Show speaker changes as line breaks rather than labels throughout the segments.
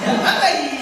仲いい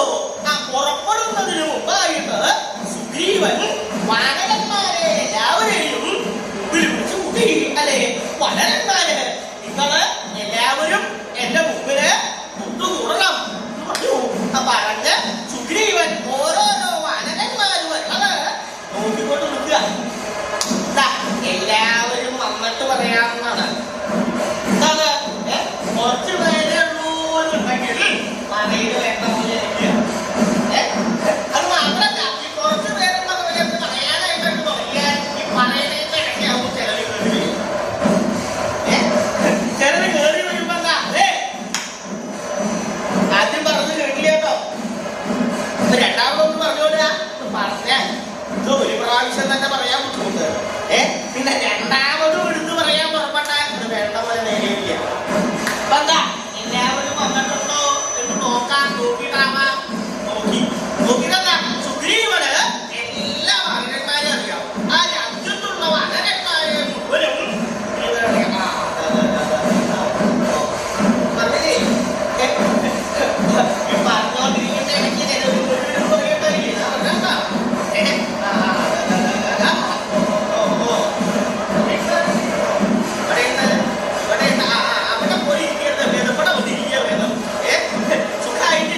তারা പ്രാവശ്യം തന്നെ പറയാൻ ബുദ്ധിമുട്ട്. ഏ? പിന്നെ രണ്ടാമതും എടുത്ത് പറയാൻ പുറപ്പെട്ടാൽ ഇത് വേണ്ട പോലെ നേരില്ല എന്താ എല്ലാവരും വന്നിട്ടുണ്ടോ? എന്ന് നോക്കാൻ നോക്കിയിട്ടാ